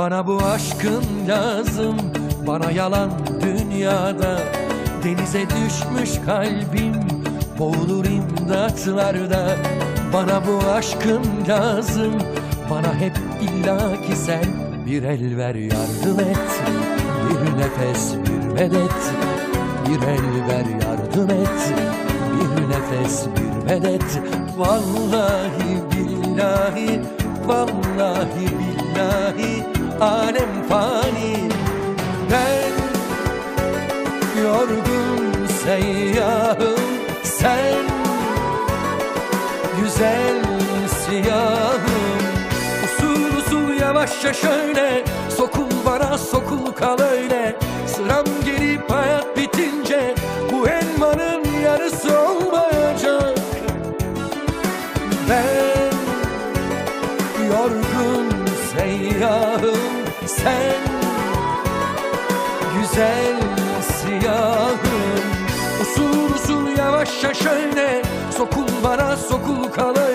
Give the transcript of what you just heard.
Bana bu aşkın lazım Bana yalan dünyada. Denize düşmüş kalbim Boğulur imdatlarda. Bana bu aşkın lazım Bana hep illaki sen Bir el ver yardım et. Bir nefes bir medet Bir el ver yardım et. Bir nefes bir medet. Vallahi billahi Vallahi billahi Alem fani. Ben yorgun seyyahım Sen güzel siyahım Usul usul yavaşça şöyle Sokul bana sokul kal öyle. Sıram gelip hayat bitince Bu elmanın yarısı olmayacak. Ben yorgun seyyahım sen. Güzel siyahım. Usul usul yavaşça şöyle. Sokul bana sokul kalır.